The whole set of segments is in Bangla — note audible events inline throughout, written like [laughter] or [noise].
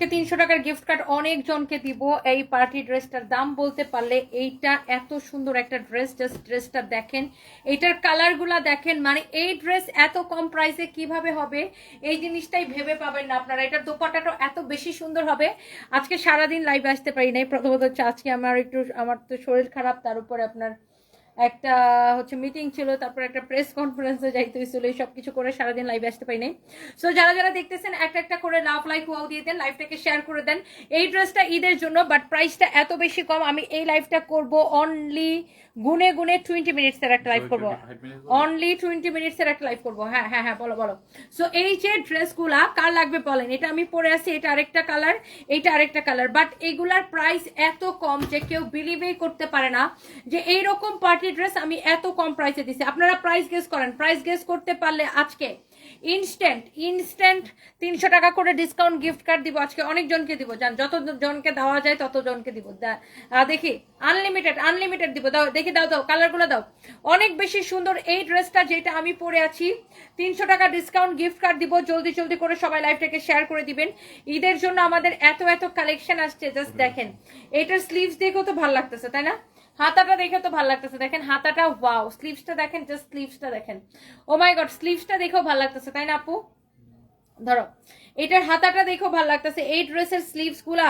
আজকে তিনশো টাকার গিফট কার্ড অনেকজনকে দিব। এই পার্টি ড্রেসটার দাম বলতে পারলে এইটা এত সুন্দর একটা ড্রেস জাস্ট ড্রেসটা দেখেন। এইটার কালারগুলা দেখেন মানে এই ড্রেস এত কম প্রাইসে কীভাবে হবে? এই জিনিসটাই ভেবে পাবেন না আপনারা। এটার দোপাটাটা এত বেশি সুন্দর হবে। আজকে সারাদিন লাইভে আসতে পারি নাই। প্রথমত আজকে আমার একটু, আমার তো শরীর খারাপ, তার উপরে আপনার একটা হচ্ছে মিটিং ছিল, তারপর একটা প্রেস কনফারেন্সে যাইতে হয়েছিল, এই সব কিছু করে সারাদিন লাইভে আসতে পারি নাই। সো যারা যারা দেখতেছেন, একটা একটা করে লাভ লাইক ওয়াও দিয়ে দেন লাইভটাকে শেয়ার করে দেন। এই ড্রেসটা ঈদের জন্য বাট প্রাইসটা এত বেশি কম, আমি এই লাইভটা করব অনলি গুনে গুনে টোয়েন্টি মিনিটস এর একটা লাইভ করব। অনলি টোয়েন্টি মিনিটস এর একটা লাইভ করব। হ্যাঁ হ্যাঁ হ্যাঁ বলো বলো। সো এই যে ড্রেসগুলা কার লাগবে বলেন? এটা আমি পরে আছি এটা আরেকটা কালার এটা আরেকটা কালার বাট এগুলার প্রাইস এত কম যে কেউ বিলিভই করতে পারে না যে এইরকম পার্টি ড্রেস আমি এত কম প্রাইসে দিছি। আপনারা প্রাইস গেস করেন। প্রাইস গেস করতে পারলে আজকে ইনস্ট্যান্ট ইনস্ট্যান্ট তিনশো টাকা করে ডিসকাউন্ট গিফট কার্ড দিব। আজকে অনেক জনকে দিব যান যত জনকে দেওয়া যায় তত জনকে দিব দেখি আনলিমিটেড আনলিমিটেড দিব। দাও, দেখি, দাও দাও কালারগুলো দাও। অনেক বেশি সুন্দর এই ড্রেসটা যেটা আমি পরে আছি, তিনশো টাকা ডিসকাউন্ট গিফট কার্ড দিব। জলদি জলদি করে সবাই লাইভটাকে শেয়ার করে দিবেন। ঈদের জন্য আমাদের এত এত কালেকশন আসছে জাস্ট দেখেন। এটার স্লিভস দেখেও তো ভালো লাগতেছে, তাই না? হাতাটা দেখে তো ভালো লাগতেছে। দেখেন হাতাটা ওয়াও স্লিভসটা দেখেন জাস্ট স্লিভসটা দেখেন। ও মাই গড স্লিভসটা দেখেও ভালো লাগতেছে, তাই না আপু? ধরো, এটার হাতাটা দেখেও ভালো লাগতেছে, এই ড্রেসের স্লিভসগুলা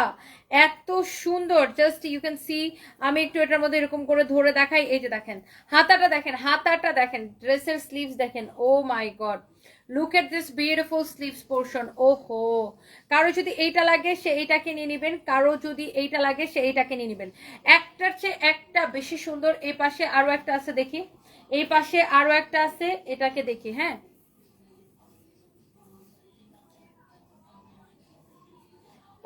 এত সুন্দর জাস্ট ইউ ক্যান সি আমি একটু এটার মধ্যে এরকম করে ধরে দেখাই, এই যে দেখেন, হাতাটা দেখেন হাতাটা দেখেন, ড্রেসের স্লিভস দেখেন ও my god look at this beautiful sleeves portion ও হো কারও যদি এইটা লাগে, সে এইটাকে নিয়ে নেবেন। কারও যদি এইটা লাগে, সে এইটাকে নিয়ে নেবেন। একটার চেয়ে একটা বেশি সুন্দর। এই পাশে আরও একটা আছে, দেখি। এই পাশে আরও একটা আছে, এটাকে দেখি হ্যাঁ।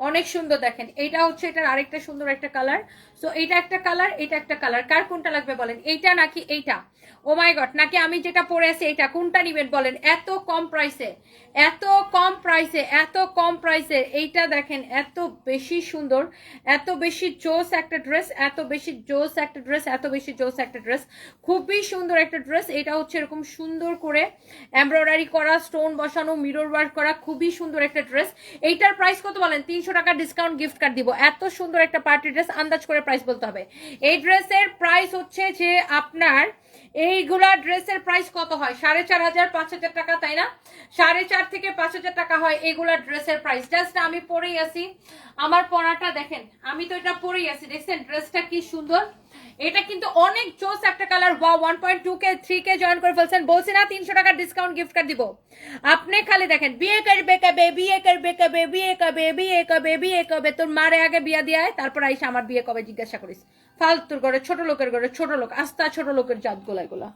অনেক সুন্দর দেখেন। এটা হচ্ছে এটার আরেকটা সুন্দর একটা কালার সো এটা একটা কালার এটা একটা কালার কার কোনটা লাগবে বলেন? এইটা নাকি এইটা? ও মাই গড নাকি আমি যেটা পরে আছি এটা কোনটা নিবেন বলেন? এত কম প্রাইসে এত কম প্রাইসে এত কম প্রাইসে এইটা দেখেন, এত বেশি সুন্দর, এত বেশি জোস একটা ড্রেস এত বেশি জোস একটা ড্রেস এত বেশি জোস একটা ড্রেস খুবই সুন্দর একটা ড্রেস এটা হচ্ছে এরকম সুন্দর করে এমব্রয়ডারি করা স্টোন বসানো মিরর ওয়ার্ক করা, খুবই সুন্দর একটা ড্রেস এইটার প্রাইস কত বলেন? তিনশো টাকা ডিসকাউন্ট গিফট কার্ড দিব। এত সুন্দর একটা পার্টি ড্রেস আন্দাজ করে প্রাইস বলতে হবে। এই ড্রেসের প্রাইস হচ্ছে যে আপনার এইগুলা ড্রেসের প্রাইস কত হয়? সাড়ে চার হাজার, পাঁচ হাজার টাকা, তাই না? সাড়ে চার থেকে পাঁচ হাজার টাকা হয় এইগুলা ড্রেসের প্রাইস জাস্ট আমি পরেই আছি। আমার পরাটা দেখেন, আমি তো এটা পরেই আছি। দেখছেন, ড্রেসটা কি সুন্দর? এটা কিন্তু অনেক জোস একটা কালার ওয়া one point two K three K join করে ফেলছেন। বলছি না, তিনশো টাকার ডিসকাউন্ট গিফট কার্ড দিব। আপনি খালি দেখেন, বিয়ে করবে কবে, বিয়ে করবে কবে, বিয়ে কবে বিয়ে কবে বিয়ে কবে, তোর মারে আগে বিয়া দিয়ে তারপর আইসা আমার বিয়ে কবে জিজ্ঞাসা করিস। ফালতুর ঘরে, ছোট লোকের ঘরে, ছোট লোক আস্তা ছোট লোকের জাত গোলা। এগুলা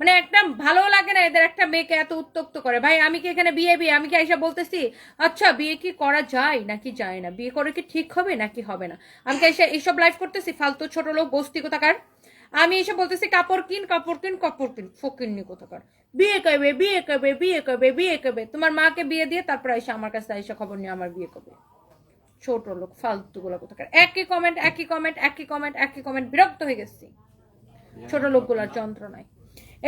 মানে একটা ভালো লাগে না এদের, একটা মেয়েকে এত উত্তক্ত করে। ভাই, আমি কি এখানে বিয়ে বিয়ে? আমি কি আইসা বলতেছি? আচ্ছা বিয়ে কি করা যায় নাকি যায় না? বিয়ে করে কি ঠিক হবে নাকি হবে না? আমি কি এসে এইসব লাইফ করতেছি? ফালতু ছোট লোক গোস্তি কোথাকার? আমি এসে বলতেছি, কাপড় কিন কাপড় কিন কাপড় কিন, ফকিন্নি কোথাকার? বিয়ে করবে বিয়ে করবে বিয়ে করবে বিয়ে করবে। তোমার মাকে বিয়ে দিয়ে তারপর এসে আমার কাছে এসে খবর নিয়ে আমার বিয়ে করবে। ছোট লোক ফালতু গুলো কোথাকার। একই কমেন্ট একই কমেন্ট একই কমেন্ট একই কমেন্ট বিরক্ত হয়ে গেছি। ছোট লোকগুলোর যন্ত্রণায়।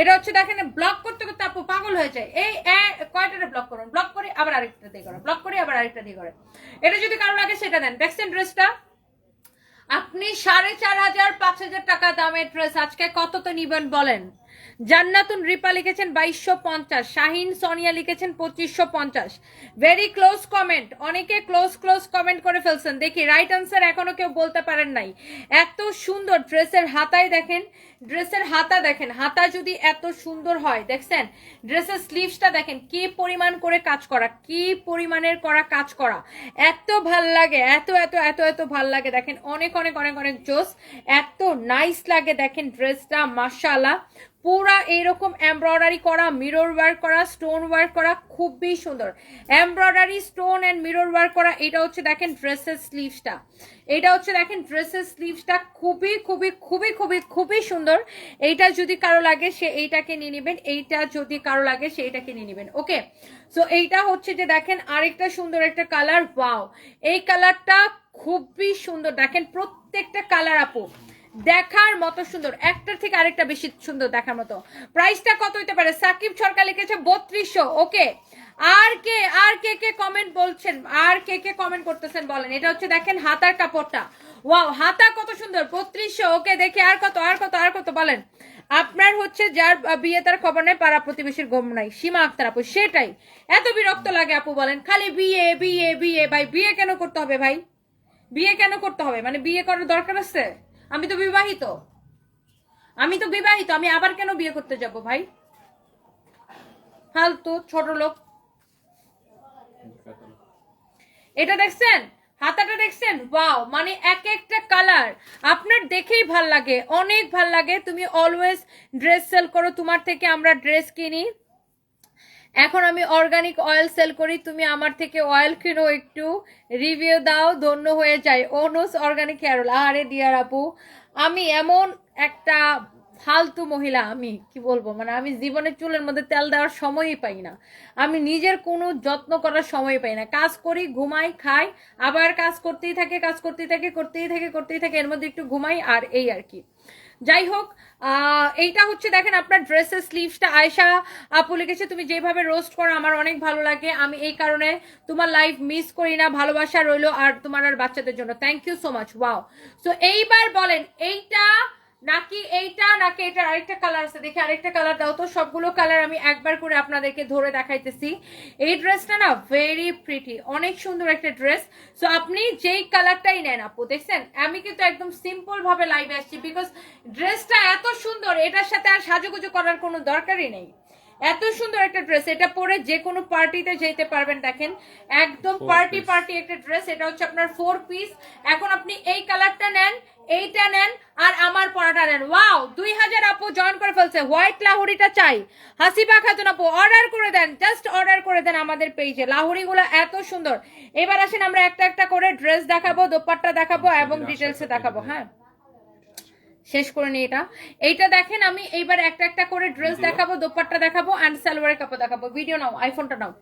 এটা হচ্ছে দেখেন ব্লক করতে করতে আপু পাগল হয়ে যায়। এই কয়টারে ব্লক করুন? ব্লক করে আবার আরেকটা দিয়ে করে ব্লক করে আবার আরেকটা দিয়ে করে এটা যদি কারও লাগে সেটা দেন দেখছেন ড্রেসটা আপনি সাড়ে চার হাজার পাঁচ হাজার টাকা দামের ড্রেস আজকে কত তো নিবেন বলেন? জান্নাতুন রিপা লিখেছেন বাইশশো পঞ্চাশ, শাহিন সোনিয়া লিখেছেন পঁচিশশো পঞ্চাশ। ভেরি ক্লোজ কমেন্ট অনেকে ক্লোজ ক্লোজ কমেন্ট করে ফেলছেন। দেখি রাইট আনসার এখনও কেউ বলতে পারেন নাই। এত সুন্দর ড্রেসের হাতায় দেখেন, ড্রেসের হাতা দেখেন, হাতা যদি এত সুন্দর হয়, দেখছেন? ড্রেসের স্লিভসটা দেখেন, কি পরিমাণ করে কাজ করা, কি পরিমাণের করা কাজ করা। এত ভালো লাগে, এত এত এত এত ভালো লাগে। দেখেন, অনেক অনেক অনেক অনেক জোস। এত নাইস লাগে দেখেন ড্রেসটা, মাশাআল্লাহ। পুরা এইরকম এমব্রয়ডারি করা মিরর ওয়ার্ক করা স্টোন ওয়ার্ক করা, খুবই সুন্দর। Embroidery stone and mirror work করা, এটা হচ্ছে দেখেন ড্রেসের স্লিভসটা এটা হচ্ছে দেখেন ড্রেসের স্লিভসটা খুবই খুবই খুবই খুবই খুবই সুন্দর। এইটা যদি কারও লাগে, সে এইটাকে নিয়ে নেবেন। এইটা যদি কারও লাগে, সে এইটাকে নিয়ে নেবেন। ওকে? সো এইটা হচ্ছে যে দেখেন আরেকটা সুন্দর একটা কালার ওয়াও এই কালারটা খুবই সুন্দর। দেখেন প্রত্যেকটা কালার আপু। দেখার মতো সুন্দর। একটার থেকে আরেকটা বেশি সুন্দর দেখার মতো। প্রাইসটা কত হইতে পারে? সাকিব সরকার লিখেছে বত্রিশশো। ওকে। আর কে আর কে কে কমেন্ট বলছেন? আর কে কে কমেন্ট করতেছেন বলেন। এটা হচ্ছে দেখেন হাতার কাপড়টা। ওয়াও, হাতা কত সুন্দর। বত্রিশশো। ওকে, দেখে আর কত আর কত আর কত বলেন। আপনার হচ্ছে যার বিয়ে তার খবর নেই, পাড়া প্রতিবেশীর গম নাই। সীমা আক্তার আপু, সেটাই। এত বিরক্ত লাগে আপু বলেন। খালি বিয়ে বিয়ে বিয়ে। ভাই, বিয়ে কেন করতে হবে ভাই? বিয়ে কেন করতে হবে? মানে বিয়ে করার দরকার আছে? আমি তো বিবাহিত। আমি তো বিবাহিত, আমি আবার কেন বিয়ে করতে যাব ভাই? ফালতু, ছোট লোক। এটা দেখছেন? হাতাটা দেখছেন? ওয়াও মানে এক একটা কালার। আপনার দেখেই ভালো লাগে, অনেক ভালো লাগে। তুমি অলওয়েজ ড্রেস সেল করো, তোমার থেকে আমরা ড্রেস কিনি। এখন আমি অর্গানিক অয়েল সেল করি। তুমি আমার থেকে অয়েল কিনো, একটু রিভিউ দাও, ধন্য হয়ে যায় অনুস অর্গানিক হেয়ার অয়েল আরে ডিয়ার আপু, আমি এমন একটা ফালতু মহিলা, আমি কি বলব মানে আমি জীবনের চুলের মধ্যে তেল দেওয়ার সময়ই পাই না। আমি নিজের কোনো যত্ন করার সময় পাই না। কাজ করি, ঘুমাই, খাই, আবার কাজ করতেই থাকে, কাজ করতেই থাকে করতেই থাকে করতেই থাকে, এর মধ্যে একটু ঘুমাই আর এই আর কি। যাই হোক এইটা হচ্ছে দেখেন আপনার ড্রেসের স্লিভসটা আয়সা আপু লিখেছে, তুমি যেভাবে রোস্ট করো, আমার অনেক ভালো লাগে। আমি এই কারণে তোমার লাইফ মিস করি না। ভালোবাসা রইল আর তোমার আর বাচ্চাদের জন্য। Thank you so much wow so এইবার বলেন, এইটা নাকি এইটা নাকি এটা আরেকটা কালার আছে? দেখি আরেকটা কালার দাও তো। সবগুলো কালার আমি একবার করে আপনাদেরকে ধরে দেখাইতেছি। এই ড্রেসটা না ভেরি প্রিটি অনেক সুন্দর একটা ড্রেস সো আপনি যেই কালারটাই নেন আপু দেখছেন? আমি কিন্তু একদম সিম্পল ভাবে লাইভে আসছি বিকজ ড্রেসটা এত সুন্দর এটার সাথে আর সাজুগুজু করার কোনো দরকারই নেই। এত সুন্দর একটা ড্রেস এটা পরে যে কোনো পার্টিতে যেতে পারবেন দেখেন। একদম পার্টি পার্টি একটা ড্রেস এটা হচ্ছে আপনার ফোর পিস এখন আপনি এই কালারটা নেন এইটা নেন আর আমার পরাটা নেন। ওয়াও দুই হাজার আপু জয়েন করে ফেলছে। হোয়াইট লাহুরিটা চাই। হাসিবা খাতুন আপু অর্ডার করে দেন। জাস্ট অর্ডার করে দেন আমাদের পেজে লাহুরিগুলো এত সুন্দর। এবার আসেন আমরা একটা একটা করে ড্রেস দেখাবো দোপাট্টা দেখাবো এবং ডিটেলসে দেখাবো। হ্যাঁ। শেষ করে নিই এটা। এইটা দেখেন আমি এইবার একটা একটা করে ড্রেস দেখাবো দোপাট্টা দেখাবো অ্যান্ড সালোয়ারের কাপড় দেখাবো। ভিডিও নাও আইফোনটা নাও।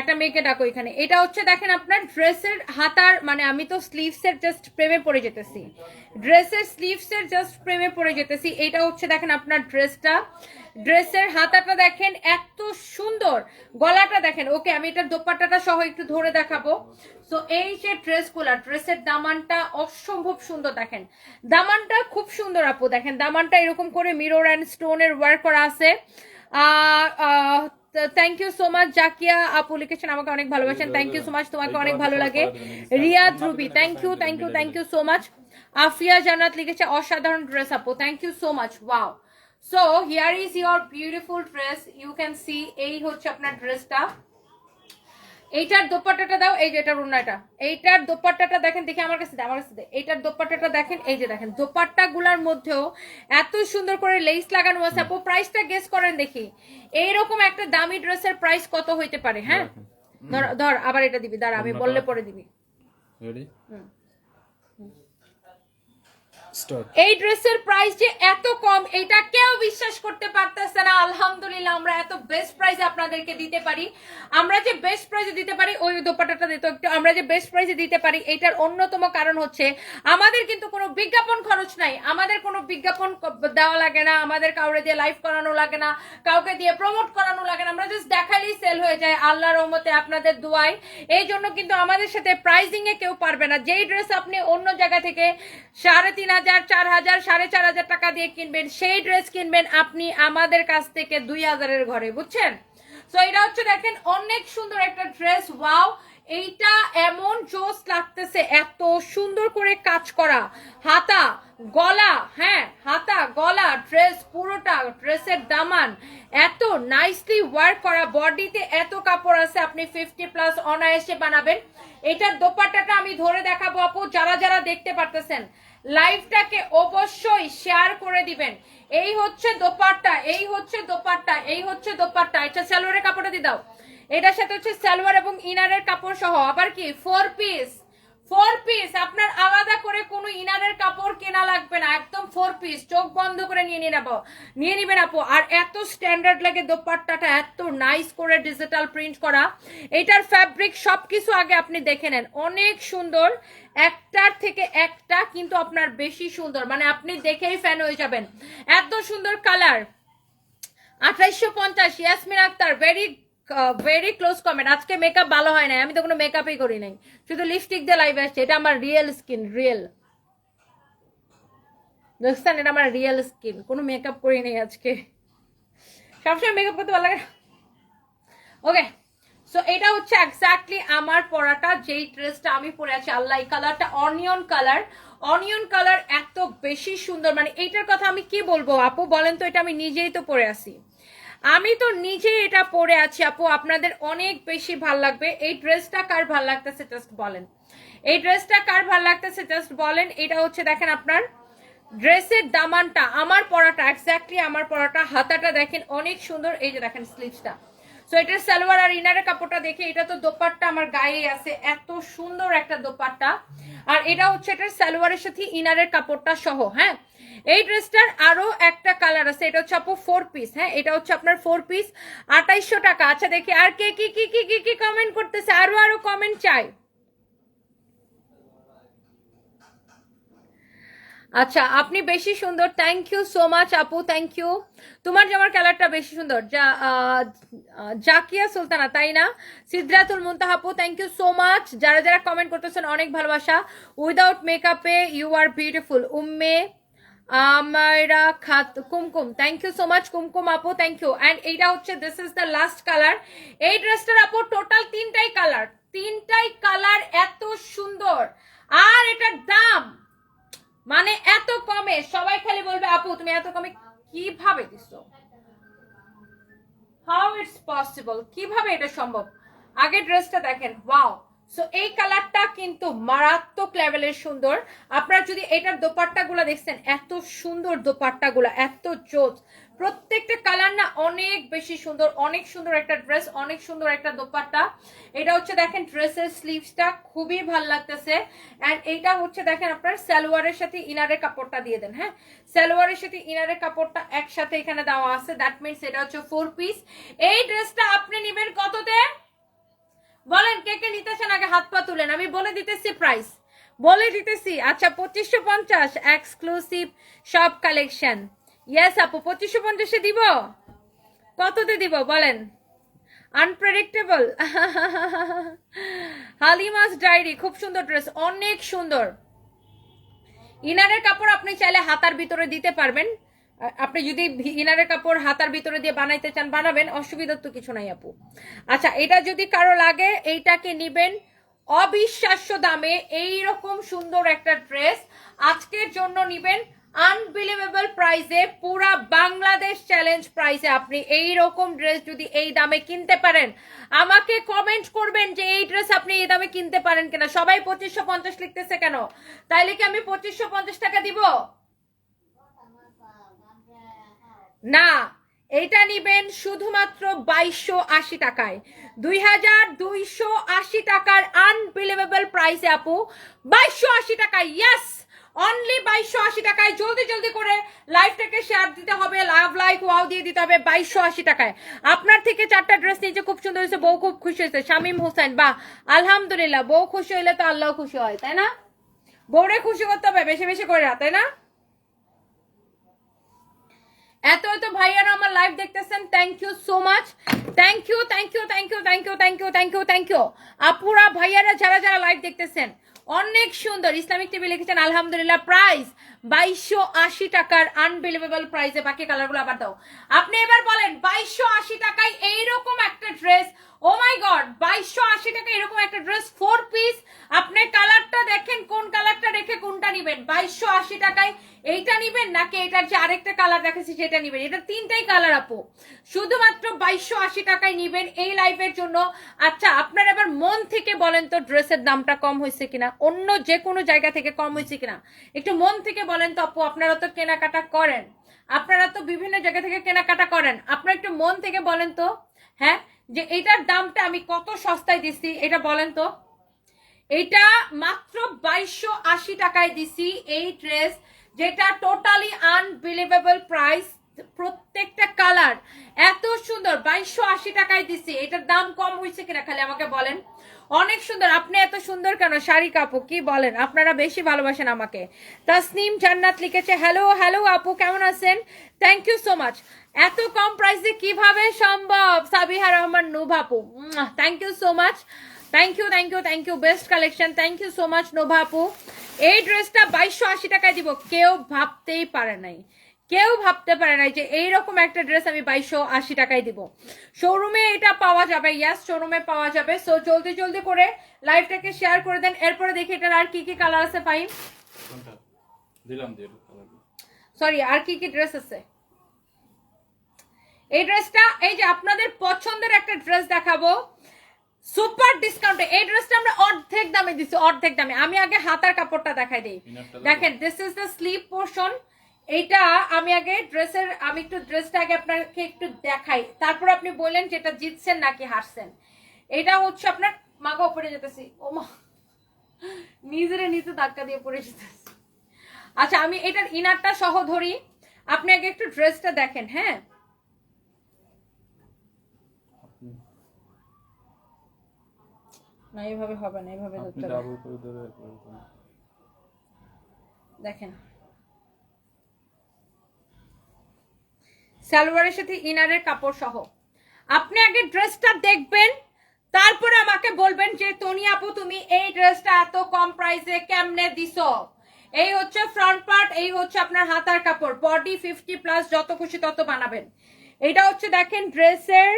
একটা মেয়েকে ডাকো এখানে। এটা হচ্ছে দেখেন আপনার ড্রেসের হাতার মানে আমি তো স্লিভসের জাস্ট প্রেমে পড়ে যেতেছি। ড্রেসের স্লিভসের জাস্ট প্রেমে পড়ে যেতেছি। এটা হচ্ছে দেখেন আপনার ড্রেসটা। ড্রেসের হাতাটা দেখেন এত সুন্দর। গলাটা দেখেন, ওকে, আমি এটা দোপাট্টাটা সহ একটু ধরে দেখাবো। সো এই যে ড্রেসগুলা, ড্রেসের দামানটা অসম্ভব সুন্দর দেখেন। দামানটা খুব সুন্দর আপু, দেখেন। দামানটা এরকম করে মিরর অ্যান্ড স্টোনের ওয়ার্ক করা আছে। Thank you so much Zakia আপু লিখেছেন আমাকে অনেক ভালোবাসেন। থ্যাংক ইউ সো মাচ তোমাকে অনেক ভালো লাগে। Riya Dhruvi thank you thank you thank you so much Afiya Jannat লিখেছে অসাধারণ ড্রেস আপু। Thank you so much wow so here is your beautiful dress you can see এই হচ্ছে আপনার ড্রেসটা এইটার দোপাট্টাটা দাও এই যে এটার উন্নয়টা এইটার দোপাট্টাটা দেখেন দেখি আমার কাছে আমার কাছে এইটার দোপাট্টাটা দেখেন এই যে দেখেন দোপাট্টা গুলার মধ্যেও এত সুন্দর করে লেস লাগানো আছে। আপু প্রাইসটা গেস করেন দেখি। এই রকম একটা দামি ড্রেসের প্রাইস কত হইতে পারে হ্যাঁ? ধর ধর আবার এটা দিবি দাঁড়া আমি বললে পরে দিবি। Ready hmm. এই ড্রেসের প্রাইস যে এত কম, এটা কেউ বিশ্বাস করতে পারতেছে না। আলহামদুলিল্লাহ, আমরা এত বেস্ট প্রাইসে আপনাদেরকে দিতে পারি। আমরা যে বেস্ট প্রাইসে দিতে পারি, ওই দোপাটাটা দিতে আমরা যে বেস্ট প্রাইসে দিতে পারি, এটার অন্যতম কারণ হচ্ছে, আমাদের কিন্তু কোনো বিজ্ঞাপন খরচ নাই। আমাদের কোনো বিজ্ঞাপন দেওয়া লাগে না, আমাদের কাউরে দিয়ে লাইভ করানো লাগে না, কাউকে দিয়ে প্রমোট করানো লাগে না। আমরা জাস্ট দেখালেই সেল হয়ে যায় আল্লাহর রহমতে আপনাদের দোয়ায়। এই জন্য কিন্তু আমাদের সাথে প্রাইজিং এ কেউ পারবে না। যেই ড্রেস আপনি অন্য জায়গা থেকে সাড়ে তিন হাজার, চার হাজার, সাড়ে চার হাজার টাকা দিয়ে কিনবেন, সেই ড্রেস কিনবেন আপনি আমাদের কাছ থেকে দুই হাজারের ঘরে, বুঝছেন? তো এটা হচ্ছে দেখেন, অনেক সুন্দর একটা ড্রেস, ওয়াও। এইটা এমন জোস লাগতেছে, এত সুন্দর করে কাজ করা। হাতা, গলা হ্যাঁ হাতা, গলা, ড্রেস পুরোটা, ড্রেসের দামান। এত নাইসলি ওয়ার্ক করা, বডিতে এত কাপড় আছে, আপনি ফিফটি প্লাস অনায়াসে বানাবেন। এটার দোপাট্টাটা আমি ধরে দেখাবো, আপু, যারা যারা দেখতে পারতেছেন। লাইভটাকে অবশ্যই শেয়ার করে দিবেন। এই হচ্ছে দোপাট্টা, এই হচ্ছে দোপাট্টা, এই হচ্ছে দোপাট্টা। এটা সালোয়ারের কাপড়টা দিয়ে দাও। এটার সাথে হচ্ছে সালোয়ার এবং ইনারের কাপড় সহ আবার কি? ফোর পিস ফোর পিস আপনার আলাদা করে কোনো ইনারের কাপড় কেনা লাগবে না, একদম ফোর পিস চোখ বন্ধ করে নিয়ে নিয়ে নেব। নিয়ে নিবেন আপু, আর এত স্ট্যান্ডার্ড লাগে দোপাট্টাটা, এত নাইস করে ডিজিটাল প্রিন্ট করা, এটার ফ্যাব্রিক সব কিছু আগে আপনি দেখে নেন। অনেক সুন্দর, একটার থেকে একটা কিন্তু আপনার বেশি সুন্দর মানে আপনি দেখেই ফ্যান হয়ে যাবেন। এত সুন্দর কালার আঠাইশো পঞ্চাশ, Yasmin Akter very very close comment আজকে মেকআপ ভালো হয় নাই, আমি তো কোনো মেকআপই করি নাই। শুধু লিপস্টিক দিয়ে লাইভ আসছে, এটা আমার রিয়েল স্কিন রিয়েল দেখছেন, এটা আমার রিয়েল স্কিন কোনো মেকআপ করি নাই আজকে। সবসময় মেকআপ করতে ভালো লাগে ওকে সো এটা হচ্ছে এক্স্যাক্টলি আমার পরাটা, যেই ড্রেসটা আমি পরে আছি, আল্লাহ এই কালারটা অনিয়ন কালার অনিয়ন কালার এত বেশি সুন্দর মানে এইটার কথা আমি কি বলব আপু? বলেন তো, এটা আমি নিজেই তো পরে আছি। আমি তো নিজে এটা পরে আছি, আপু। আপনাদের অনেক বেশি ভালো লাগবে। এই ড্রেসটা কার ভালো লাগতেছে জাস্ট বলেন। এই ড্রেসটা কার ভালো লাগতেছে জাস্ট বলেন। এটা হচ্ছে, দেখেন আপনার ড্রেসের দামানটা, আমার পরাটা এক্স্যাক্টলি আমার পরাটা, হাতাটা দেখেন অনেক সুন্দর। এই যে দেখেন স্লিভসটা সো এটার সালোয়ার আর ইনারের কাপড়টা দেখে, এটা তো দোপাট্টা আমার গায়ে আছে, এত সুন্দর একটা দোপাট্টা। আর এটা হচ্ছে এটার সালোয়ারের সাথে ইনারের কাপড়টা সহ হ্যাঁ? এই ড্রেসটার আরও একটা কালার আছে, এটা হচ্ছে আপু ফোর পিস হ্যাঁ? এটা হচ্ছে আপনার ফোর পিস আঠাইশশো টাকা। আচ্ছা দেখি, আর কি কি কি কি কি কমেন্ট করতেছে? আরও আরও কমেন্ট চাই। আচ্ছা আপনি বেশি সুন্দর থ্যাংক ইউ সো মাচ আপু থ্যাংক ইউ তোমার জামার কালারটা বেশি সুন্দর, যা জাকিয়া সুলতানা, তাই না? সিদ্ধাতুল মুনতাহা, আপু থ্যাংক ইউ সো মাচ যারা যারা কমেন্ট করতেছেন, অনেক ভালোবাসা। উইদাউট মেকআপে ইউ আর বিউটিফুল উম্মে আমারা খাত, Kumkum thank you so much Kumkum, আপু থ্যাংক ইউ অ্যান্ড এইটা হচ্ছে this is the last colour এই ড্রেসটার, আপু টোটাল তিনটাই কালার তিনটাই কালার এত সুন্দর। আর এটার দাম মানে এত কমে, সবাই খালি বলবে, আপু, তুমি এত কমে কীভাবে দিছো? হাউ ইটস পসিবল কীভাবে এটা সম্ভব? আগে ড্রেসটা দেখেন ওয়াও সো এই কালারটা কিন্তু মারাত্মক লেভেলের সুন্দর। আপনারা যদি এটার দোপাট্টা গুলা দেখছেন, এত সুন্দর দোপাট্টা গুলা এত জোস। প্রত্যেকটা কালার না অনেক বেশি সুন্দর, অনেক সুন্দর একটা ড্রেস অনেক সুন্দর একটা দোপাট্টা। এটা হচ্ছে দেখেন ড্রেসের স্লিভসটা খুবই ভালো লাগতেছে। এন্ড এইটা হচ্ছে দেখেন আপনার সালোয়ারের সাথে ইনারের কাপড়টা দিয়ে দেন হ্যাঁ? সালোয়ারের সাথে ইনারের কাপড়টা একসাথে এখানে দেওয়া আছে। দ্যাট মিনস এটা হচ্ছে ফোর পিস এই ড্রেসটা আপনি নেবেন কততে? বলেন, কে কে নিতেছেন? আগে হাত পা তুলেন। আমি বলে দিতেছি প্রাইস বলে দিতেছি। আচ্ছা পঁচিশশো পঞ্চাশ। এক্সক্লুসিভ সব কালেকশন ইয়েস আপু, পঁচিশশো পঞ্চাশে দিব। কততে দিব, বলেন? আনপ্রেডিক্টেবল [laughs] হালিমাস ডায়েরি, খুব সুন্দর ড্রেস, অনেক সুন্দর। ইনারের কাপড় আপনি চাইলে হাতার ভিতরে দিতে পারবেন। আপনি যদি ইনারের কাপড় হাতার ভিতরে দিয়ে বানাইতে চান, বানাবেন, অসুবিধার তো কিছু নাই, আপু। আচ্ছা এটা যদি কারও লাগে, এইটাকে নিবেন। অবিশ্বাস্য দামে এই রকম সুন্দর একটা ড্রেস। আজকের জন্য নিবেন আনবিলিভেবল প্রাইসে পুরা বাংলাদেশ চ্যালেঞ্জ প্রাইসে আপনি এই রকম ড্রেস যদি এই দামে কিনতে পারেন, আমাকে কমেন্ট করবেন যে এই ড্রেস আপনি এই দামে কিনতে পারেন কিনা। সবাই পঁচিশশো পঞ্চাশ লিখতেছে কেন? তাইলে কি আমি পঁচিশশো পঞ্চাশ টাকা দিব? না এটা নিবেন শুধুমাত্র বাইশশো আশি টাকায়। দুই হাজার দুইশো আশি টাকার আনবিলিভেবল প্রাইসে আপু, বাইশশো আশি টাকায় ইয়েস অনলি বাইশশো আশি টাকায় জলদি জলদি করে লাইভটাকে শেয়ার দিতে হবে লাভ লাইক ওয়াও দিয়ে দিতে হবে বাইশশো আশি টাকায়। আপনার থেকে চারটা ড্রেস নিয়েছে, খুব সুন্দর হয়েছে, বউ খুব খুশি হয়েছে। শামীম হোসেন বা আলহামদুলিল্লাহ, বউ খুশি হইলে তো আল্লাহ খুশি হয়, তাই না? বউরে খুশি করতে হবে, বেশি বেশি করে, তাই না? এত এত ভাইয়ারা আমার লাইভ দেখতেছেন thank you so much thank you thank you thank you thank you thank you thank you thank you আপুরা, ভাইয়ারা যারা যারা লাইভ দেখতেছেন অনেক সুন্দর। ইসলামিক টিভি লিখেছেন, আলহামদুলিল্লাহ প্রাইস বাইশশো আশি টাকার আনবিলিভেবল প্রাইসে বাকি কালারগুলো আবার দাও। আপনি এবার বলেন, বাইশশো আশি টাকায় এইরকম একটা ড্রেস ও মাই গড বাইশশো আশি টাকা এরকম একটা ড্রেস ফোর পিস আপনি কালারটা দেখেন, কোন কালারটা রেখে কোনটা নিবেন? বাইশশো আশি টাকায় এইটা নিবেন নাকি এটার যে আরেকটা কালার দেখেছি সেটা নিবেন? এটা তিনটাই কালার আপু। শুধুমাত্র বাইশশো আশি টাকায় নিবেন এই লাইফের জন্য। আচ্ছা আপনার এবার মন থেকে বলেন তো ড্রেসের দামটা কম হয়েছে কিনা? অন্য যে কোনো জায়গা থেকে কম হয়েছে কিনা? একটু মন থেকে বলেন তো আপু, আপনারা তো কেনাকাটা করেন। আপনারা তো বিভিন্ন জায়গা থেকে কেনাকাটা করেন। আপনারা একটু মন থেকে বলেন তো হ্যাঁ? যে এটার দামটা আমি কত সস্তায় দিচ্ছি এটা বলেন তো। এটা মাত্র বাইশশো আশি টাকায় দিছি এই ড্রেস যেটা টোটালি আনবিলিভেবল প্রাইস প্রত্যেকটা কালার এত সুন্দর, বাইশশো আশি টাকায় দিছি। এটার দাম কম হয়েছে কিনা খালি আমাকে বলেন। অনেক সুন্দর, আপনি এত সুন্দর কেন? শাড়ি কাপু কি বলেন? আপনারা বেশি ভালোবাসেন আমাকে। তাসনিম জান্নাত লিখেছে হ্যালো হ্যালো আপু, কেমন আছেন? থ্যাংক ইউ সো মাচ এত কম প্রাইসে কীভাবে সম্ভব? সাবিহা রহমান, নুভ আপু। Thank you so much thank you thank you thank you best collection thank you so much Nova আপু এই ড্রেসটা বাইশশো আশি টাকায় দিব। কেউ ভাবতেই পারে নাই। কেউ ভাবতে পারে নাই যে এইরকম একটা ড্রেস আমি বাইশশো আশি টাকায় দিব। শোরুমে এটা পাওয়া যাবে। ইয়াস শোরুমে পাওয়া যাবে। সো জলদি জলদি করে লাইভটাকে শেয়ার করে দেন। এরপরে দেখি এটার আর কি কি কালার আছে ফাইন সরি আর কি কি ড্রেস আছে? এই ড্রেসটা এই যে আপনাদের পছন্দের একটা ড্রেস দেখাবো। সুপার ডিসকাউন্টে এই ড্রেসটা আমরা অর্ধেক দামে দিচ্ছি অর্ধেক দামে। আমি আগে হাতার কাপড়টা দেখাই দিই। দেখেন this is the slip portion এইটা আমি আগে ড্রেসের আমি একটু ড্রেসটা আগে আপনাকে একটু দেখাই। তারপর আপনি বললেন যেটা জিতছেন নাকি হারছেন। এটা হচ্ছে আপনার মাগো পড়ে যেতেছি। ও মা নিজেরে নিজে ধাক্কা দিয়ে পড়ে যেতেছি। আচ্ছা আমি এটার ইনারটা সহ ধরি। আপনি আগে একটু ড্রেসটা দেখেন হ্যাঁ? না এইভাবে হবে না এইভাবে ধরতে হবে। ধরে দেখেন। সালোয়ারের সাথে ইনারের কাপড় সহ। আপনি আগে ড্রেসটা দেখবেন তারপরে আমাকে বলবেন যে তনি আপু তুমি এই ড্রেসটা এত কম প্রাইসে কেমনে দিছো? এই হচ্ছে ফ্রন্ট পার্ট এই হচ্ছে আপনার হাতার কাপড়। বডি ফিফটি প্লাস যত খুশি তত বানাবেন। এটা হচ্ছে দেখেন ড্রেসের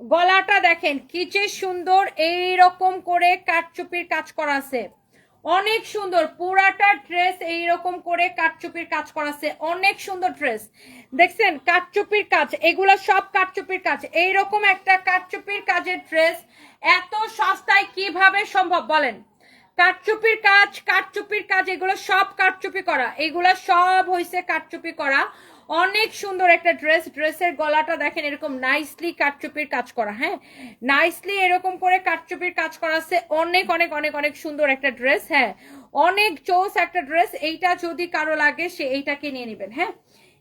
গলাটা দেখেন, কি যে সুন্দর এই রকম করে কাঠচুপির কাজ করা আছে। অনেক সুন্দর, পুরাটা ড্রেস এইরকম করে কাঠচুপির কাজ করা আছে। অনেক সুন্দর ড্রেস। দেখছেন, কাঠচুপির কাজ, এগুলো সব কাঠচুপির কাজ। এইরকম একটা কাঠচুপির কাজের ড্রেস এত সস্তায় কীভাবে সম্ভব বলেন? কাঠচুপির কাজ কাঠচুপির কাজ, এগুলো সব কাঠচুপি করা। এগুলো সব হয়েছে কাঠচুপি করা। অনেক সুন্দর একটা ড্রেস ড্রেসের গলাটা দেখেন এরকম নাইসলি কাঠচুপির কাজ করা হ্যাঁ? নাইসলি এরকম করে কাঠচুপির কাজ করা আছে, অনেক অনেক অনেক অনেক সুন্দর একটা ড্রেস হ্যাঁ? অনেক চোস একটা ড্রেস এইটা যদি কারও লাগে সে এইটাকে নিয়ে নেবেন হ্যাঁ?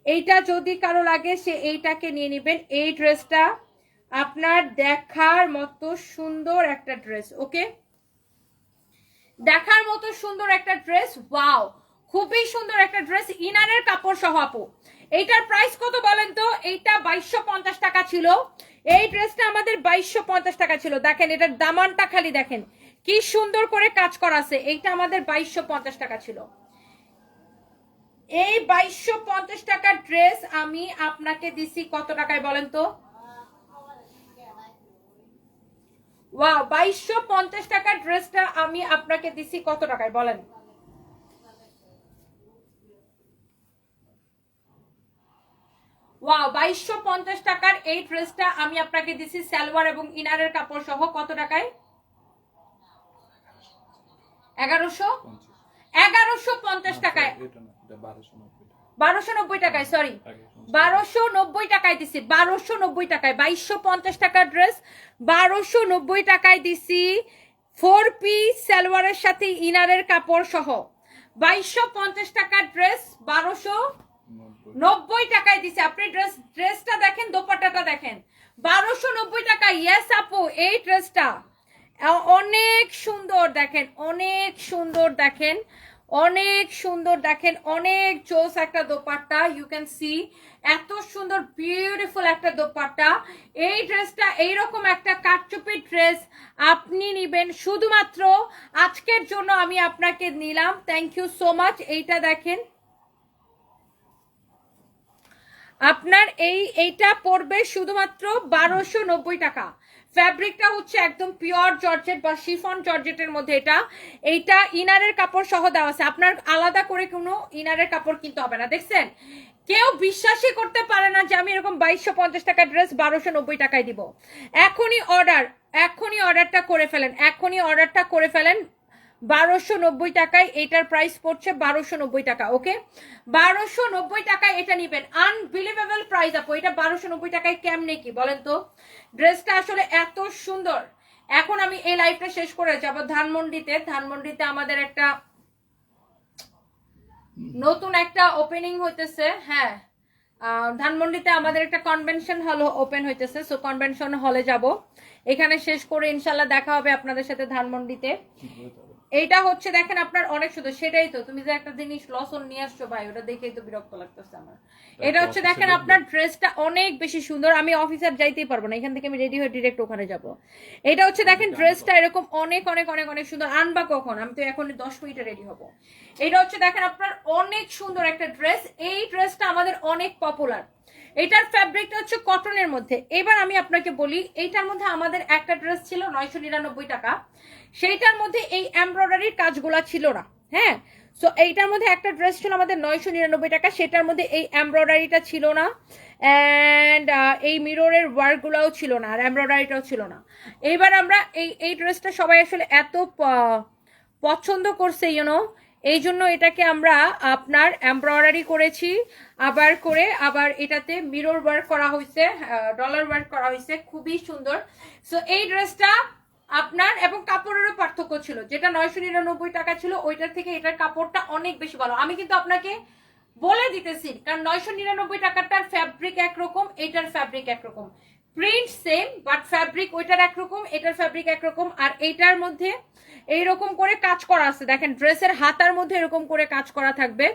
এইটা যদি কারও লাগে সে এইটাকে নিয়ে নেবেন, এই ড্রেসটা আপনার দেখার মতো সুন্দর একটা ড্রেস ওকে দেখার মতো সুন্দর একটা ড্রেস ওয়াও খুবই সুন্দর একটা ড্রেস ইনারের কাপড় সহ, আপু। এইটার প্রাইস কত বলেন তো? এইটা বাইশশো পঞ্চাশ টাকা ছিল। এই ড্রেসটা আমাদের বাইশশো পঞ্চাশ টাকা ছিল। দেখেন, এটার দামানটা খালি দেখেন। কি সুন্দর করে কাজ করা আছে। এইটা আমাদের বাইশশো পঞ্চাশ টাকা ছিল। এই বাইশশো পঞ্চাশ টাকার ড্রেস আমি আপনাকে দিছি কত টাকায় বলেন তো? ওয়াও বাইশশো পঞ্চাশ টাকার ড্রেসটা আমি আপনাকে দিছি কত টাকায় বলেন? ওয়াও বাইশশো পঞ্চাশ টাকার এই ড্রেসটা আমি আপনাকে দিছি সালোয়ার এবং ইনারের কাপড় সহ। কত টাকায়? এগারোশো? এগারোশো পঞ্চাশ টাকায়। বারোশো নব্বই টাকায় সরি বারোশো নব্বই টাকায় দিছি বারোশো নব্বই টাকায়। বাইশশো পঞ্চাশ টাকার ড্রেস বারোশো নব্বই টাকায় দিছি ফোর পিস সালোয়ারের সাথে ইনারের কাপড় সহ। বাইশশো পঞ্চাশ টাকার ড্রেস বারোশো নব্বই। টাকায় দিছে। আপনি ড্রেস ড্রেসটা দেখেন, দোপাট্টাটা দেখেন। বারোশো নব্বই টাকা। ইয়েস আপু, এই ড্রেসটা অনেক সুন্দর দেখেন, অনেক সুন্দর দেখেন, অনেক সুন্দর দেখেন, অনেক জোস একটা দোপাট্টা ইউ ক্যান সি এত সুন্দর বিউটিফুল একটা দোপাট্টা। এই ড্রেসটা এইরকম একটা কাটচুপি ড্রেস আপনি নিবেন শুধুমাত্র আজকের জন্য আমি আপনাকে নিলাম। থ্যাংক ইউ সো মাচ এইটা দেখেন। আপনার এই, এইটা পড়বে শুধুমাত্র বারোশো নব্বই টাকা। ফ্যাব্রিকটা হচ্ছে একদম পিওর জর্জেট বা শিফন জর্জেটের মধ্যে এটা। এইটা ইনারের কাপড় সহ দেওয়া আছে। আপনার আলাদা করে কোনো ইনারের কাপড় কিনতে হবে না, দেখছেন? কেউ বিশ্বাসই করতে পারে না যে আমি এরকম বাইশশো পঞ্চাশ টাকা ড্রেস বারোশো নব্বই টাকায় দিব। এখনই অর্ডার এখনই অর্ডারটা করে ফেলেন, এখনই অর্ডারটা করে ফেলেন বারোশো নব্বই টাকায় এটার প্রাইস পড়ছে বারোশো নব্বই টাকা ওকে বারোশো নব্বই টাকায় এটা নিবেন। আনবিলিভেবল প্রাইস আপু, এটা বারোশো নব্বই টাকায় কেমনে কি, বলেন তো? ড্রেসটা আসলে এত সুন্দর। এখন আমি এই লাইফটা শেষ করে যাব ধানমন্ডিতে। ধানমন্ডিতে আমাদের একটা নতুন একটা ওপেনিং হইতেছে হ্যাঁ। ধানমন্ডিতে আমাদের একটা কনভেনশন হল ওপেন হইতেছে সো কনভেনশন হলে যাব। এখানে শেষ করে ইনশাল্লাহ দেখা হবে আপনাদের সাথে ধানমন্ডিতে। এইটা হচ্ছে দেখেন আপনার অনেক সুন্দর সেটাই তো তুমি যে একটা জিনিস লসন নিয়ে আসছো ভাই ওটা দেখেই তো বিরক্ত লাগতেছে আমার। এটা হচ্ছে দেখেন আপনার ড্রেসটা অনেক বেশি সুন্দর আমি অফিসার যাইতেই পারব না এখান থেকে আমি রেডি হয়ে ডিরেক্ট ওখানে যাব। এটা হচ্ছে দেখেন ড্রেসটা এরকম অনেক অনেক অনেক অনেক সুন্দর আনবা কখন? আমি তো এখন দশ মিনিটে রেডি হব। এটা হচ্ছে দেখেন আপনার অনেক সুন্দর একটা ড্রেস এই ড্রেসটা আমাদের অনেক পপুলার এটার ফ্যাব্রিকটা হচ্ছে কটনের মধ্যে। এবার আমি আপনাকে বলি, এইটার মধ্যে আমাদের একটা ড্রেস ছিল নয়শো নিরানব্বই টাকা। সেইটার মধ্যে এই এমব্রয়ডারির কাজগুলা ছিল না হ্যাঁ? সো এইটার মধ্যে একটা ড্রেস ছিল আমাদের নয়শো নিরানব্বই টাকা, সেটার মধ্যে এই এমব্রয়ডারিটা ছিল না। অ্যান্ড এই মিররের ওয়ার্কগুলোও ছিল না, আর এমব্রয়ডারিটাও ছিল না। এইবার আমরা এই এই ড্রেসটা সবাই আসলে এত পছন্দ করছে ইউনো এই জন্য এটাকে আমরা আপনার এমব্রয়ডারি করেছি, আবার করে আবার এটাতে মিরর ওয়ার্ক করা হয়েছে ডলার ওয়ার্ক করা হয়েছে, খুবই সুন্দর। সো এই ড্রেসটা আপনার এবং কাপড়েরও পার্থক্য ছিল, যেটা নয়শো নিরানব্বই টাকা ছিল, ওইটার থেকে এটার কাপড়টা অনেক বেশি ভালো। আমি কিন্তু আপনাকে বলে দিতেছি, কারণ নয়শো নিরানব্বই টাকাটার ফ্যাব্রিক একরকম এটার ফ্যাব্রিক একরকম। প্রিন্ট সেম বাট ফ্যাব্রিক ওইটার একরকম, এটার ফ্যাব্রিক একরকম, আর এইটার মধ্যে এইরকম করে কাজ করা আছে। দেখেন ড্রেসের হাতার মধ্যে এরকম করে কাজ করা থাকবে।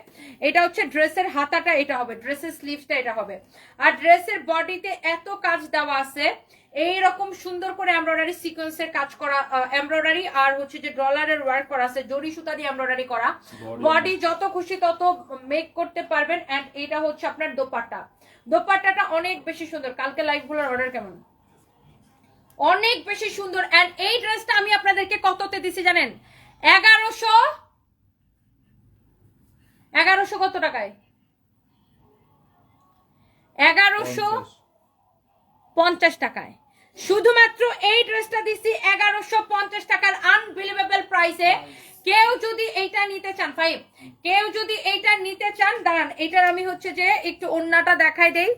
এটা হচ্ছে ড্রেসের হাতাটা, এটা হবে। ড্রেসের স্লিভটা এটা হবে। আর ড্রেসের বডিতে এত কাজ দেওয়া আছে এইরকম সুন্দর করে এমব্রয়ডারি সিকোয়েন্সের কাজ করা এমব্রয়ডারি আর হচ্ছে যে ডলারের ওয়ার্ক করা আছে জরি সুতা দিয়ে এমব্রয়ডারি করা। বডি যত খুশি তত মেক করতে পারবেন এন্ড এটা হচ্ছে আপনার দোপাট্টা। দোপাট্টাটা অনেক বেশি সুন্দর। কালকে লাইভগুলোর অর্ডার কেমন? অনেক বেশি সুন্দর এন্ড এই ড্রেসটা আমি আপনাদেরকে কততে দিছি জানেন? এগারোশো এগারোশো কত টাকায়? এগারোশো। পঞ্চাশ টাকায়। শুধুমাত্র এই ড্রেসটা দিচ্ছি এগারোশো পঞ্চাশ টাকার আনবিলিভেবল প্রাইসে কেউ যদি এইটা নিতে চান ফাইভ কেউ যদি এইটা নিতে চান, দাঁড়ান, এইটার আমি হচ্ছে যে একটু অন্যটা দেখাই দেই।